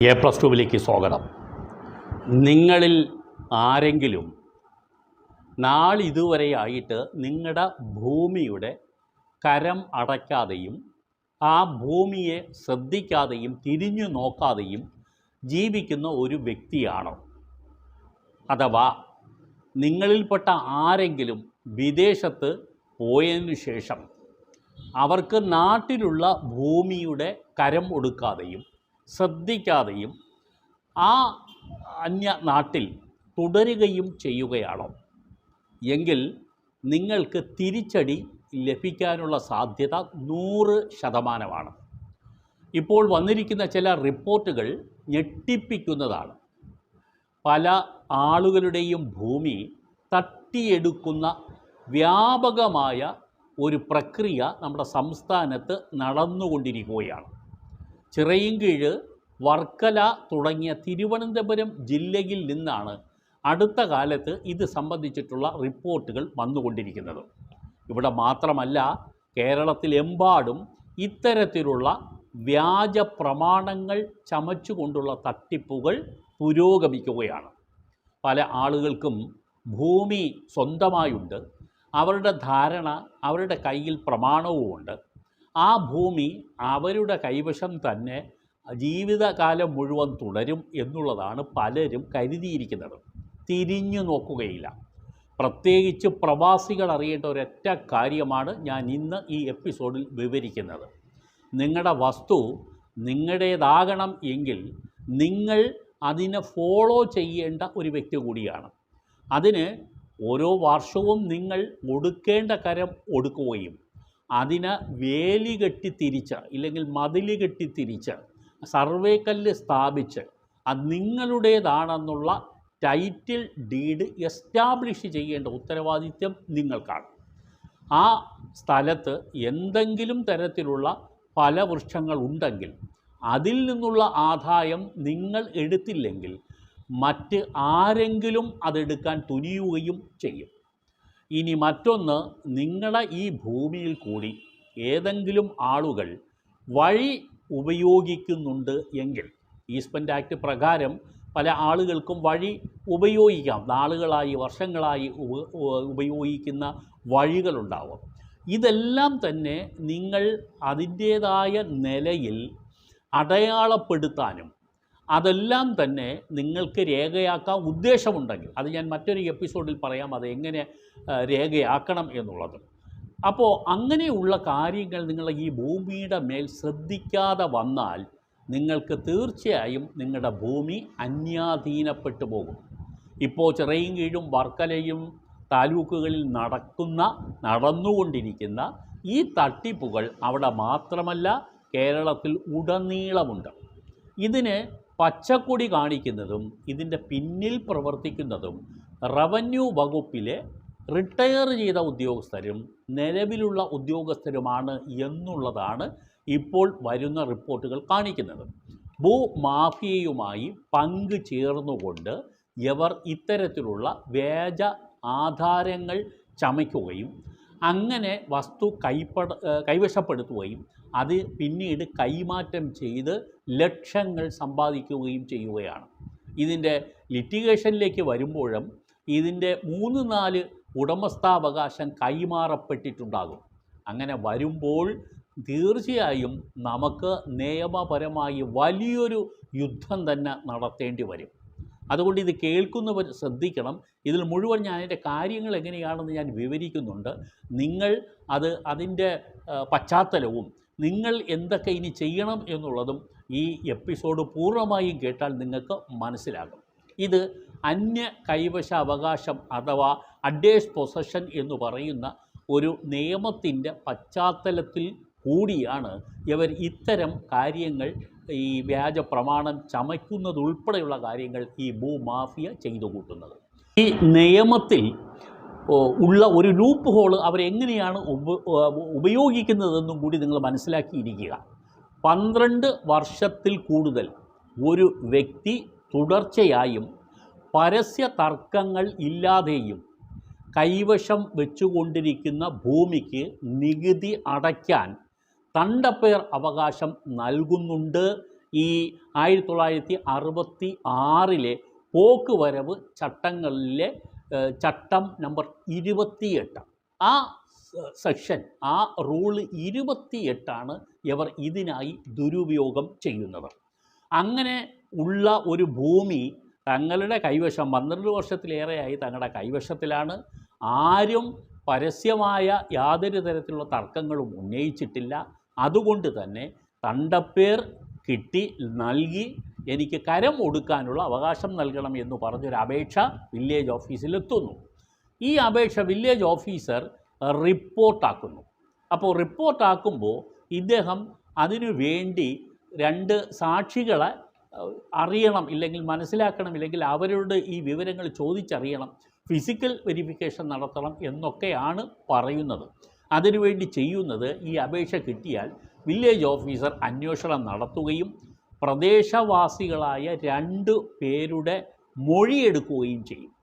A plus ടുവിലേക്ക് സ്വാഗതം. നിങ്ങളിൽ ആരെങ്കിലും നാളിതുവരെയായിട്ട് നിങ്ങളുടെ ഭൂമിയുടെ കരം അടയ്ക്കാതെയും ആ ഭൂമിയെ ശ്രദ്ധിക്കാതെയും തിരിഞ്ഞു നോക്കാതെയും ജീവിക്കുന്ന ഒരു വ്യക്തിയാണോ? അഥവാ നിങ്ങളിൽപ്പെട്ട ആരെങ്കിലും വിദേശത്ത് പോയതിനു ശേഷം അവർക്ക് നാട്ടിലുള്ള ഭൂമിയുടെ കരം ഒടുക്കാതെയും ശ്രദ്ധിക്കാതെയും ആ അന്യ നാട്ടിൽ തുടരുകയും ചെയ്യുകയാണോ? എങ്കിൽ നിങ്ങൾക്ക് തിരിച്ചടി ലഭിക്കാനുള്ള സാധ്യത നൂറ് ശതമാനമാണ്. ഇപ്പോൾ വന്നിരിക്കുന്ന ചില റിപ്പോർട്ടുകൾ ഞെട്ടിപ്പിക്കുന്നതാണ്. പല ആളുകളുടെയും ഭൂമി തട്ടിയെടുക്കുന്ന വ്യാപകമായ ഒരു പ്രക്രിയ നമ്മുടെ സംസ്ഥാനത്ത് നടന്നുകൊണ്ടിരിക്കുകയാണ്. ചിറയിൻകീഴ് വർക്കല തുടങ്ങിയ തിരുവനന്തപുരം ജില്ലയിൽ നിന്നാണ് അടുത്ത കാലത്ത് ഇത് സംബന്ധിച്ചിട്ടുള്ള റിപ്പോർട്ടുകൾ വന്നുകൊണ്ടിരിക്കുന്നത്. ഇവിടെ മാത്രമല്ല കേരളത്തിലെമ്പാടും ഇത്തരത്തിലുള്ള വ്യാജ പ്രമാണങ്ങൾ ചമച്ചുകൊണ്ടുള്ള തട്ടിപ്പുകൾ പുരോഗമിക്കുകയാണ്. പല ആളുകൾക്കും ഭൂമി സ്വന്തമായുണ്ട്. അവരുടെ ധാരണ അവരുടെ കയ്യിൽ പ്രമാണവുമുണ്ട്. ആ ഭൂമി അവരുടെ കൈവശം തന്നെ ജീവിതകാലം മുഴുവൻ തുടരും എന്നുള്ളതാണ് പലരും കരുതിയിരിക്കുന്നത്. തിരിഞ്ഞു നോക്കുകയില്ല. പ്രത്യേകിച്ച് പ്രവാസികൾ അറിയേണ്ട ഒരൊറ്റ കാര്യമാണ് ഞാൻ ഇന്ന് ഈ എപ്പിസോഡിൽ വിവരിക്കുന്നത്. നിങ്ങളുടെ വസ്തു നിങ്ങളുടേതാകണം എങ്കിൽ നിങ്ങൾ അതിനെ ഫോളോ ചെയ്യേണ്ട ഒരു വ്യക്തി കൂടിയാണ്. അതിന് ഓരോ വർഷവും നിങ്ങൾ ഒടുക്കേണ്ട കരം ഒടുക്കുകയും അതിന് വേലി കെട്ടി തിരിച്ച് ഇല്ലെങ്കിൽ മതിൽ കെട്ടി തിരിച്ച് സർവേ കല്ല് സ്ഥാപിച്ച് അത് നിങ്ങളുടേതാണെന്നുള്ള ടൈറ്റിൽ ഡീഡ് എസ്റ്റാബ്ലിഷ് ചെയ്യേണ്ട ഉത്തരവാദിത്യം നിങ്ങൾക്കാണ്. ആ സ്ഥലത്ത് എന്തെങ്കിലും തരത്തിലുള്ള പല വൃക്ഷങ്ങൾ ഉണ്ടെങ്കിൽ അതിൽ നിന്നുള്ള ആദായം നിങ്ങൾ എടുത്തില്ലെങ്കിൽ മറ്റ് ആരെങ്കിലും അതെടുക്കാൻ തുനിയുകയും ചെയ്യും. ഇനി മറ്റൊന്ന് നിങ്ങളെ ഈ ഭൂമിയിൽ കൂടി ഏതെങ്കിലും ആളുകൾ വഴി ഉപയോഗിക്കുന്നുണ്ട് എങ്കിൽ ഈസ്പെന്റ് ആക്ട് പ്രകാരം പല ആളുകൾക്കും വഴി ഉപയോഗിക്കാം. നാളുകളായി വർഷങ്ങളായി ഉപയോഗിക്കുന്ന വഴികളുണ്ടാവും. ഇതെല്ലാം തന്നെ നിങ്ങൾ അതിന്റേതായ നിലയിൽ അടയാളപ്പെടുത്താനും അതെല്ലാം തന്നെ നിങ്ങൾക്ക് രേഖയാക്കാൻ ഉദ്ദേശമുണ്ടെങ്കിൽ അത് ഞാൻ മറ്റൊരു എപ്പിസോഡിൽ പറയാം അത് എങ്ങനെ രേഖയാക്കണം എന്നുള്ളത്. അപ്പോൾ അങ്ങനെയുള്ള കാര്യങ്ങൾ നിങ്ങൾ ഈ ഭൂമിയുടെ മേൽ ശ്രദ്ധിക്കാതെ വന്നാൽ നിങ്ങൾക്ക് തീർച്ചയായും നിങ്ങളുടെ ഭൂമി അന്യാധീനപ്പെട്ടു പോകും. ഇപ്പോൾ ചിറയും കീഴും വർക്കലയും താലൂക്കുകളിൽ നടക്കുന്ന നടന്നുകൊണ്ടിരിക്കുന്ന ഈ തട്ടിപ്പുകൾ അവിടെ മാത്രമല്ല കേരളത്തിൽ ഉടനീളമുണ്ട്. ഇതിന് പച്ചക്കൊടി കാണിക്കുന്നതും ഇതിന്റെ പിന്നിൽ പ്രവർത്തിക്കുന്നതും റവന്യൂ വകുപ്പിലെ റിട്ടയർ ചെയ്ത ഉദ്യോഗസ്ഥരും നിലവിലുള്ള ഉദ്യോഗസ്ഥരുമാണ് എന്നുള്ളതാണ് ഇപ്പോൾ വരുന്ന റിപ്പോർട്ടുകൾ കാണിക്കുന്നത്. ഭൂമാഫിയയുമായി പങ്കു ചേർന്നുകൊണ്ട് ഇവർ ഇത്തരത്തിലുള്ള വ്യാജ ആധാരങ്ങൾ ചമയ്ക്കുകയും അങ്ങനെ വസ്തു കൈപ്പട കൈവശപ്പെടുത്തുകയും അത് പിന്നീട് കൈമാറ്റം ചെയ്ത് ലക്ഷങ്ങൾ സമ്പാദിക്കുകയും ചെയ്യുകയാണ്. ഇതിന്റെ ലിറ്റിഗേഷനിലേക്ക് വരുമ്പോഴും ഇതിന്റെ മൂന്ന് നാല് ഉടമസ്ഥാവകാശം കൈമാറപ്പെട്ടിട്ടുണ്ടാകും. അങ്ങനെ വരുമ്പോൾ തീർച്ചയായും നമുക്ക് നിയമപരമായി വലിയൊരു യുദ്ധം തന്നെ നടത്തേണ്ടി വരും. അതുകൊണ്ട് ഇത് കേൾക്കുന്നവർ ശ്രദ്ധിക്കണം. ഇതിൽ മുഴുവൻ ഞാൻ അതിന്റെ കാര്യങ്ങൾ എങ്ങനെയാണെന്ന് ഞാൻ വിവരിക്കുന്നുണ്ട്. നിങ്ങൾ അത് അതിന്റെ പശ്ചാത്തലവും നിങ്ങൾ എന്തൊക്കെ ഇനി ചെയ്യണം എന്നുള്ളതും ഈ എപ്പിസോഡ് പൂർണമായും കേട്ടാൽ നിങ്ങൾക്ക് മനസ്സിലാകും. ഇത് അന്യ കൈവശ അവകാശം അഥവാ അഡേഴ്സ് പൊസഷൻ എന്ന് പറയുന്ന ഒരു നിയമത്തിന്റെ പശ്ചാത്തലത്തിൽ കൂടിയാണ് ഇവർ ഇത്തരം കാര്യങ്ങൾ ഈ വ്യാജ പ്രമാണം ചമയ്ക്കുന്നതുൾപ്പെടെയുള്ള കാര്യങ്ങൾ ഈ ഭൂമാഫിയ ചെയ്തു കൂട്ടുന്നത്. ഈ നിയമത്തിൽ ഉള്ള ഒരു ലൂപ്പ് ഹോൾ അവരെങ്ങനെയാണ് ഉപ ഉപയോഗിക്കുന്നതെന്നും കൂടി നിങ്ങൾ മനസ്സിലാക്കിയിരിക്കുക. പന്ത്രണ്ട് വർഷത്തിൽ കൂടുതൽ ഒരു വ്യക്തി തുടർച്ചയായും പരസ്യ തർക്കങ്ങൾ ഇല്ലാതെയും കൈവശം വെച്ചുകൊണ്ടിരിക്കുന്ന ഭൂമിക്ക് നികുതി അടയ്ക്കാൻ തണ്ടപ്പേർ അവകാശം നൽകുന്നുണ്ട്. ഈ ആയിരത്തി തൊള്ളായിരത്തി അറുപത്തി ആറിലെ പോക്കുവരവ് ചട്ടങ്ങളിലെ ചട്ടം നമ്പർ ഇരുപത്തിയെട്ട്. ആ സെക്ഷൻ. ആ റൂൾ ഇരുപത്തിയെട്ടാണ് ഇവർ ഇതിനായി ദുരുപയോഗം ചെയ്യുന്നത്. അങ്ങനെ ഉള്ള ഒരു ഭൂമി തങ്ങളുടെ കൈവശം പന്ത്രണ്ട് വർഷത്തിലേറെയായി തങ്ങളുടെ കൈവശത്തിലാണ്. ആരും പരസ്യമായ യാതൊരു തരത്തിലുള്ള തർക്കങ്ങളും ഉന്നയിച്ചിട്ടില്ല. അതുകൊണ്ട് തന്നെ തണ്ടപ്പേർ കിട്ടി നൽകി എനിക്ക് കരം ഒടുക്കാനുള്ള അവകാശം നൽകണം എന്ന് പറഞ്ഞൊരു അപേക്ഷ വില്ലേജ് ഓഫീസിലെത്തുന്നു. ഈ അപേക്ഷ വില്ലേജ് ഓഫീസർ റിപ്പോർട്ടാക്കുന്നു. അപ്പോൾ റിപ്പോർട്ടാക്കുമ്പോൾ ഇദ്ദേഹം അതിനു വേണ്ടി രണ്ട് സാക്ഷികളെ അറിയണം ഇല്ലെങ്കിൽ മനസ്സിലാക്കണം ഇല്ലെങ്കിൽ അവരോട് ഈ വിവരങ്ങൾ ചോദിച്ചറിയണം. ഫിസിക്കൽ വെരിഫിക്കേഷൻ നടത്തണം എന്നൊക്കെയാണ് പറയുന്നത്. അതിനുവേണ്ടി ചെയ്യുന്നത് ഈ അപേക്ഷ കിട്ടിയാൽ വില്ലേജ് ഓഫീസർ അന്വേഷണം നടത്തുകയും പ്രദേശവാസികളായ രണ്ട് പേരുടെ മൊഴിയെടുക്കുകയും ചെയ്യും.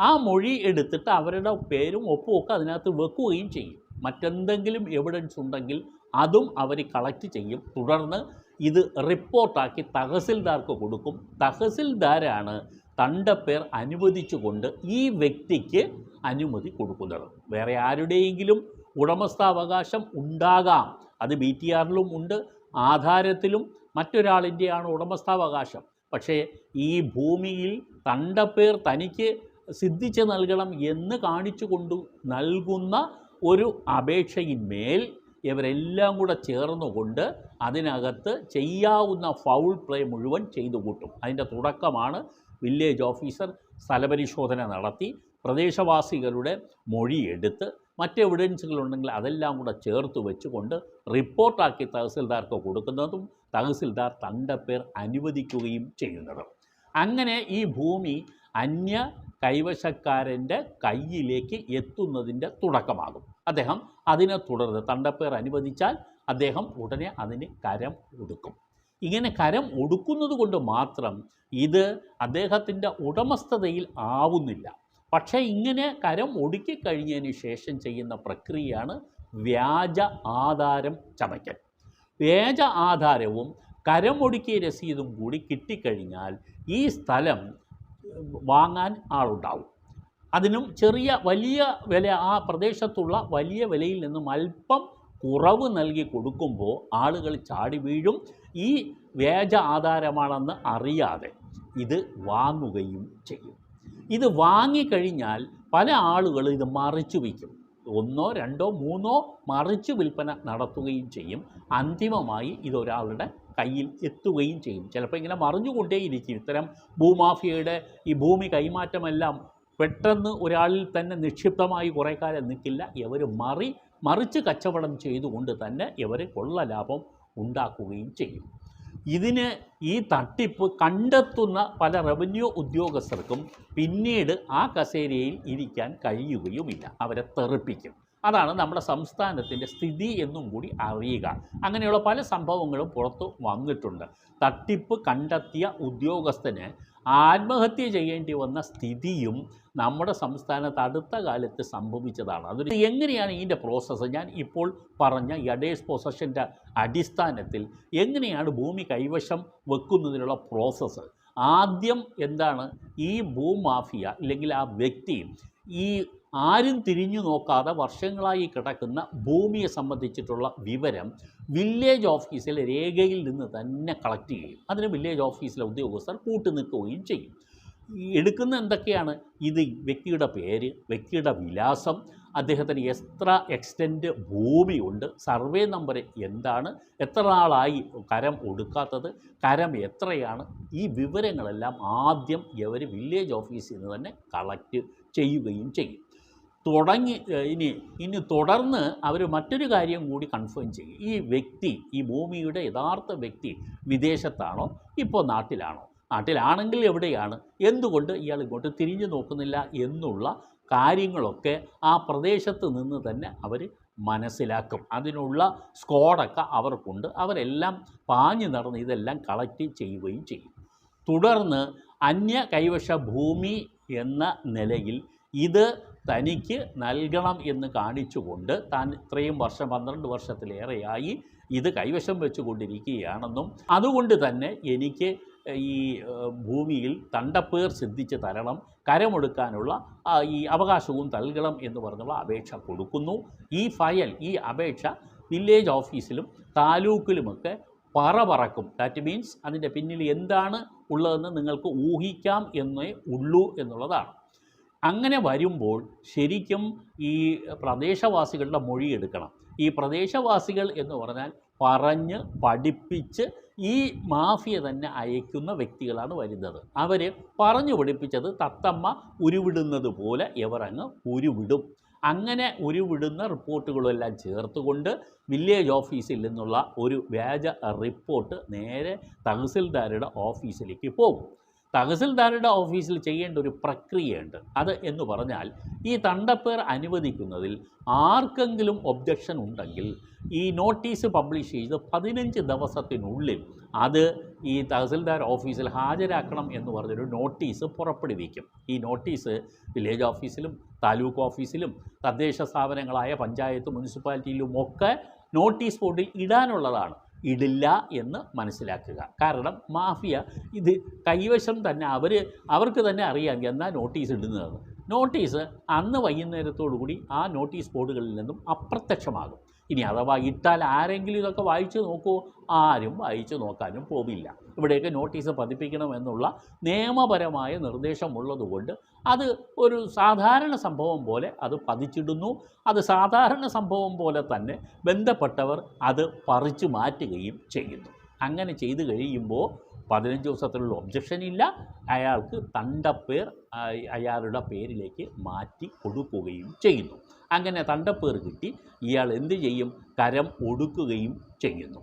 ആ മൊഴി എടുത്തിട്ട് അവരുടെ പേരും ഒപ്പുമൊക്കെ അതിനകത്ത് വെക്കുകയും ചെയ്യും. മറ്റെന്തെങ്കിലും എവിഡൻസ് ഉണ്ടെങ്കിൽ അതും അവർ കളക്ട് ചെയ്യും. തുടർന്ന് ഇത് റിപ്പോർട്ടാക്കി തഹസിൽദാർക്ക് കൊടുക്കും. തഹസിൽദാരാണ് തണ്ടപ്പേർ അനുവദിച്ചുകൊണ്ട് ഈ വ്യക്തിക്ക് അനുമതി കൊടുക്കുന്നത്. വേറെ ആരുടെയെങ്കിലും ഉടമസ്ഥാവകാശം ഉണ്ടാകാം. അത് ബി ടി ആറിലും ഉണ്ട്. ആധാരത്തിലും മറ്റൊരാളിന്റെയാണ് ഉടമസ്ഥാവകാശം. പക്ഷേ ഈ ഭൂമിയിൽ തണ്ടപ്പേർ തനിക്ക് സിദ്ധിച്ച് നൽകണം എന്ന് കാണിച്ചു കൊണ്ട് നൽകുന്ന ഒരു അപേക്ഷയിന്മേൽ ഇവരെല്ലാം കൂടെ ചേർന്നുകൊണ്ട് അതിനകത്ത് ചെയ്യാവുന്ന ഫൗൾ പ്ലേ മുഴുവൻ ചെയ്തു കൂട്ടും. അതിന്റെ തുടക്കമാണ് വില്ലേജ് ഓഫീസർ സ്ഥലപരിശോധന നടത്തി പ്രദേശവാസികളുടെ മൊഴിയെടുത്ത് മറ്റ് എവിഡൻസുകളുണ്ടെങ്കിൽ അതെല്ലാം കൂടെ ചേർത്ത് വെച്ചുകൊണ്ട് റിപ്പോർട്ടാക്കി തഹസിൽദാർക്ക് കൊടുക്കുന്നതും തഹസിൽദാർ തന്റെ പേർ അനുവദിക്കുകയും ചെയ്യുന്നതും. അങ്ങനെ ഈ ഭൂമി അന്യ കൈവശക്കാരന്റെ കയ്യിലേക്ക് എത്തുന്നതിന്റെ തുടക്കമാകും. അദ്ദേഹം അതിനെ തുടർന്ന് തണ്ടപ്പേർ അനുവദിച്ചാൽ അദ്ദേഹം ഉടനെ അതിന് കരം ഒടുക്കും. ഇങ്ങനെ കരം ഒടുക്കുന്നത് കൊണ്ട് മാത്രം ഇത് അദ്ദേഹത്തിന്റെ ഉടമസ്ഥതയിൽ ആവുന്നില്ല. പക്ഷേ ഇങ്ങനെ കരം ഒടുക്കിക്കഴിഞ്ഞതിന് ശേഷം ചെയ്യുന്ന പ്രക്രിയയാണ് വ്യാജ ആധാരം ചമയ്ക്കൽ. വ്യാജ ആധാരവും കരമൊടുക്കിയ രസീതും കൂടി കിട്ടിക്കഴിഞ്ഞാൽ ഈ സ്ഥലം വാങ്ങാൻ ആളുണ്ടാവും. അതിനും ചെറിയ വലിയ വില ആ പ്രദേശത്തുള്ള വലിയ വിലയിൽ നിന്നും അല്പം കുറവ് നൽകി കൊടുക്കുമ്പോൾ ആളുകൾ ചാടി വീഴും. ഈ വ്യാജ ആധാരമാണെന്ന് അറിയാതെ ഇത് വാങ്ങുകയും ചെയ്യും. ഇത് വാങ്ങിക്കഴിഞ്ഞാൽ പല ആളുകൾ ഇത് മറിച്ചു വയ്ക്കും ഒന്നോ രണ്ടോ മൂന്നോ മറിച്ച് വിൽപ്പന നടത്തുകയും ചെയ്യും. അന്തിമമായി ഇതൊരാളുടെ കയ്യിൽ എത്തുകയും ചെയ്യും. ചിലപ്പോൾ ഇങ്ങനെ മറിഞ്ഞുകൊണ്ടേയിരിക്കും. ഇത്തരം ഭൂമാഫിയയുടെ ഈ ഭൂമി കൈമാറ്റമെല്ലാം പെട്ടെന്ന് ഒരാളിൽ തന്നെ നിക്ഷിപ്തമായി കുറേ കാലം നിൽക്കില്ല. ഇവർ മറി മറിച്ച് കച്ചവടം ചെയ്തുകൊണ്ട് തന്നെ ഇവർ കൊള്ള ലാഭം ഉണ്ടാക്കുകയും ചെയ്യും. ഇതിന് ഈ തട്ടിപ്പ് കണ്ടെത്തുന്ന പല റവന്യൂ ഉദ്യോഗസ്ഥർക്കും പിന്നീട് ആ കസേരയിൽ ഇരിക്കാൻ കഴിയുകയുമില്ല. അവരെ തെറിപ്പിക്കും. അതാണ് നമ്മുടെ സംസ്ഥാനത്തിന്റെ സ്ഥിതി എന്നും കൂടി അറിയുക. അങ്ങനെയുള്ള പല സംഭവങ്ങളും പുറത്തു വന്നിട്ടുണ്ട്. തട്ടിപ്പ് കണ്ടെത്തിയ ഉദ്യോഗസ്ഥന് ആത്മഹത്യ ചെയ്യേണ്ടി വന്ന സ്ഥിതിയും നമ്മുടെ സംസ്ഥാനത്ത് അടുത്ത കാലത്ത് സംഭവിച്ചതാണ്. അതൊരു എങ്ങനെയാണ് ഇതിന്റെ പ്രോസസ്സ് ഞാൻ ഇപ്പോൾ പറഞ്ഞ യഡേഴ്സ് പൊസഷന്റെ അടിസ്ഥാനത്തിൽ എങ്ങനെയാണ് ഭൂമി കൈവശം വെക്കുന്നതിനുള്ള പ്രോസസ്സ് ആദ്യം എന്താണ് ഈ ഭൂമാഫിയ അല്ലെങ്കിൽ ആ വ്യക്തി ഈ ആരും തിരിഞ്ഞു നോക്കാതെ വർഷങ്ങളായി കിടക്കുന്ന ഭൂമിയെ സംബന്ധിച്ചിട്ടുള്ള വിവരം വില്ലേജ് ഓഫീസിലെ രേഖയിൽ നിന്ന് തന്നെ കളക്ട് ചെയ്യും അതിന് വില്ലേജ് ഓഫീസിലെ ഉദ്യോഗസ്ഥർ കൂട്ടു നിൽക്കുകയും ചെയ്യും എടുക്കുന്ന എന്തൊക്കെയാണ്? ഇത് വ്യക്തിയുടെ പേര് വ്യക്തിയുടെ വിലാസം അദ്ദേഹത്തിന് എത്ര എക്സ്റ്റന്റ് ഭൂമിയുണ്ട് സർവേ നമ്പർ എന്താണ് എത്ര നാളായി കരം ഒടുക്കാത്തത് കരം എത്രയാണ് ഈ വിവരങ്ങളെല്ലാം ആദ്യം ഇവർ വില്ലേജ് ഓഫീസിൽ നിന്ന് തന്നെ കളക്ട് ചെയ്യുകയും ചെയ്യും. തുടങ്ങി ഇനി ഇനി തുടർന്ന് അവർ മറ്റൊരു കാര്യം കൂടി കൺഫേം ചെയ്യും. ഈ വ്യക്തി ഈ ഭൂമിയുടെ യഥാർത്ഥ വ്യക്തി വിദേശത്താണോ ഇപ്പോൾ നാട്ടിലാണോ? നാട്ടിലാണെങ്കിൽ എവിടെയാണ്? എന്തുകൊണ്ട് ഇയാൾ ഇങ്ങോട്ട് തിരിഞ്ഞു നോക്കുന്നില്ല എന്നുള്ള കാര്യങ്ങളൊക്കെ ആ പ്രദേശത്ത് നിന്ന് തന്നെ അവർ മനസ്സിലാക്കും. അതിനുള്ള സ്കോഡൊക്കെ അവർക്കുണ്ട്. അവരെല്ലാം പാഞ്ഞു നടന്ന് ഇതെല്ലാം കളക്ട് ചെയ്യുകയും ചെയ്യും. തുടർന്ന് അന്യ കൈവശ ഭൂമി എന്ന നിലയിൽ ഇത് തനിക്ക് നൽകണം എന്ന് കാണിച്ചുകൊണ്ട് താൻ ഇത്രയും വർഷം പന്ത്രണ്ട് വർഷത്തിലേറെയായി ഇത് കൈവശം വെച്ചുകൊണ്ടിരിക്കുകയാണെന്നും അതുകൊണ്ട് തന്നെ എനിക്ക് ഈ ഭൂമിയിൽ തണ്ടപ്പേർ സിദ്ധിച്ച് തരണം കരമൊടുക്കാനുള്ള ഈ അവകാശവും നൽകണം എന്ന് പറഞ്ഞുള്ള അപേക്ഷ കൊടുക്കുന്നു. ഈ ഫയൽ ഈ അപേക്ഷ വില്ലേജ് ഓഫീസിലും താലൂക്കിലുമൊക്കെ പറ പറക്കും. ദാറ്റ് മീൻസ് അതിന്റെ പിന്നിൽ എന്താണ് ഉള്ളതെന്ന് നിങ്ങൾക്ക് ഊഹിക്കാം എന്നേ ഉള്ളൂ എന്നുള്ളതാണ്. അങ്ങനെ വരുമ്പോൾ ശരിക്കും ഈ പ്രദേശവാസികളുടെ മൊഴി എടുക്കണം. ഈ പ്രദേശവാസികൾ എന്ന് പറഞ്ഞാൽ പറഞ്ഞ് പഠിപ്പിച്ച് ഈ മാഫിയ തന്നെ അയക്കുന്ന വ്യക്തികളാണ് വരുന്നത്. അവർ പറഞ്ഞു പഠിപ്പിച്ചത് തത്തമ്മ ഉരുവിടുന്നത് പോലെ ഇവരങ്ങ് ഉരുവിടും. അങ്ങനെ ഉരുവിടുന്ന റിപ്പോർട്ടുകളെല്ലാം ചേർത്തുകൊണ്ട് വില്ലേജ് ഓഫീസിൽ നിന്നുള്ള ഒരു വ്യാജ റിപ്പോർട്ട് നേരെ തഹസിൽദാരുടെ ഓഫീസിലേക്ക് പോകും. തഹസിൽദാരുടെ ഓഫീസിൽ ചെയ്യേണ്ട ഒരു പ്രക്രിയയുണ്ട്. അത് എന്ന് പറഞ്ഞാൽ ഈ തണ്ടപ്പേർ അനുവദിക്കുന്നതിൽ ആർക്കെങ്കിലും ഒബ്ജക്ഷൻ ഉണ്ടെങ്കിൽ ഈ നോട്ടീസ് പബ്ലിഷ് ചെയ്ത് പതിനഞ്ച് ദിവസത്തിനുള്ളിൽ അത് ഈ തഹസിൽദാർ ഓഫീസിൽ ഹാജരാക്കണം എന്ന് പറഞ്ഞൊരു നോട്ടീസ് പുറപ്പെടുവിക്കും. ഈ നോട്ടീസ് വില്ലേജ് ഓഫീസിലും താലൂക്ക് ഓഫീസിലും തദ്ദേശ സ്ഥാപനങ്ങളായ പഞ്ചായത്ത് മുനിസിപ്പാലിറ്റിയിലും ഒക്കെ നോട്ടീസ് ബോർഡിൽ ഇടാനുള്ളതാണ്. ഇടില്ല എന്ന് മനസ്സിലാക്കുക. കാരണം മാഫിയ ഇത് കൈവശം തന്നെ അവർ അവർക്ക് തന്നെ അറിയാം എന്നാ നോട്ടീസ് ഇടുന്നതെന്ന്. നോട്ടീസ് അന്ന് വൈകുന്നേരത്തോടു കൂടി ആ നോട്ടീസ് ബോർഡുകളിൽ നിന്നും അപ്രത്യക്ഷമാകും. ഇനി അഥവാ ഇട്ടാൽ ആരെങ്കിലും ഇതൊക്കെ വായിച്ചു നോക്കുമോ ആരും വായിച്ചു നോക്കാനും പോവില്ല. ഇവിടെയൊക്കെ നോട്ടീസ് പതിപ്പിക്കണമെന്നുള്ള നിയമപരമായ നിർദ്ദേശമുള്ളതുകൊണ്ട് അത് ഒരു സാധാരണ സംഭവം പോലെ അത് പതിച്ചിടുന്നു. അത് സാധാരണ സംഭവം പോലെ തന്നെ ബന്ധപ്പെട്ടവർ അത് പറിച്ചു മാറ്റുകയും ചെയ്യുന്നു. അങ്ങനെ ചെയ്തു കഴിയുമ്പോൾ പതിനഞ്ച് ദിവസത്തിലുള്ള ഒബ്ജക്ഷൻ ഇല്ല. അയാൾക്ക് തണ്ടപ്പേർ അയാളുടെ പേരിലേക്ക് മാറ്റി കൊടുക്കുകയും ചെയ്യുന്നു. അങ്ങനെ തണ്ടപ്പേർ കിട്ടി. ഇയാൾ എന്ത് ചെയ്യും? കരം ഒടുക്കുകയും ചെയ്യുന്നു.